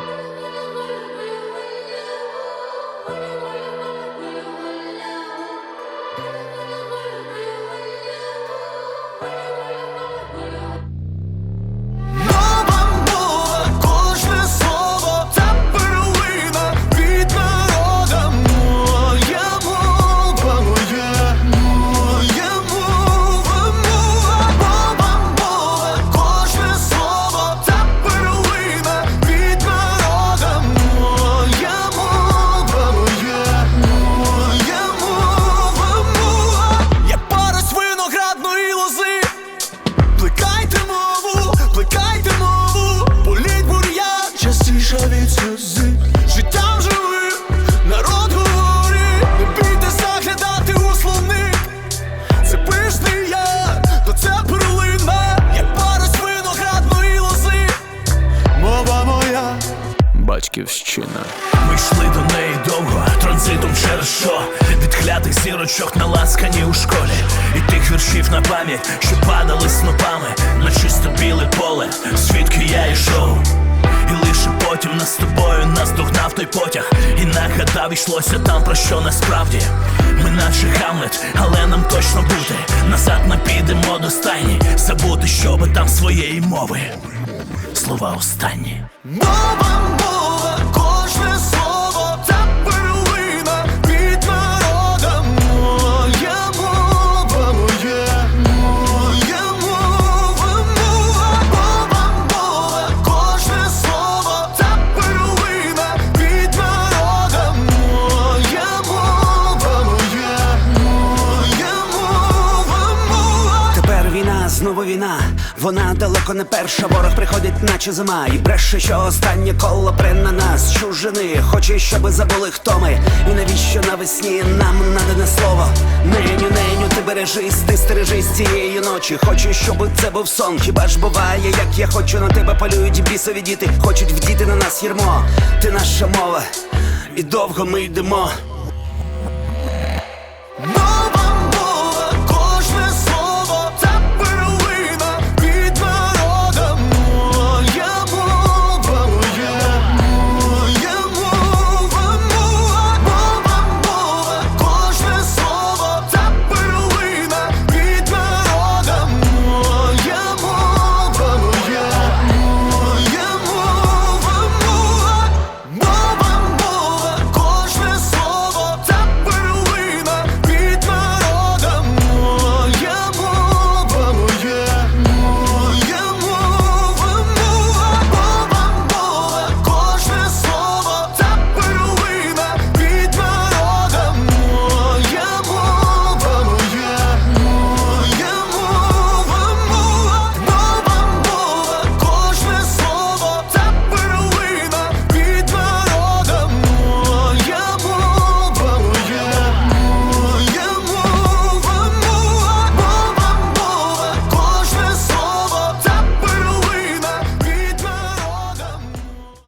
Мова батьківщина. Ми йшли до неї довго, транзитом через що? Від клятих зірочок наласкані у школі. І тих віршів на пам'ять, що падали снопами На чисто біле поле, звідки я йшов? І лише потім нас з тобою наздогнав той потяг. І нагадав, йшлося там про що насправді. Ми наче Гамлет, але нам точно бути. Назад не підемо до стайні Забути, щоби там своєї мови. Слова останні. Мова, мова, знову війна. Вона далеко не перша, ворог приходить, наче зима. І бреше, що останнє коло пре на нас чужини. Хоче, щоби забули, хто ми. І навіщо навесні нам надане слово. Неню, неню, ти бережись, ти стережись цієї ночі. Хочу, щоб це був сон. Хіба ж буває, як я хочу на тебе полюють бісові діти, хочуть вдіти на нас ярмо. Ти наша мова, і довго ми йдемо.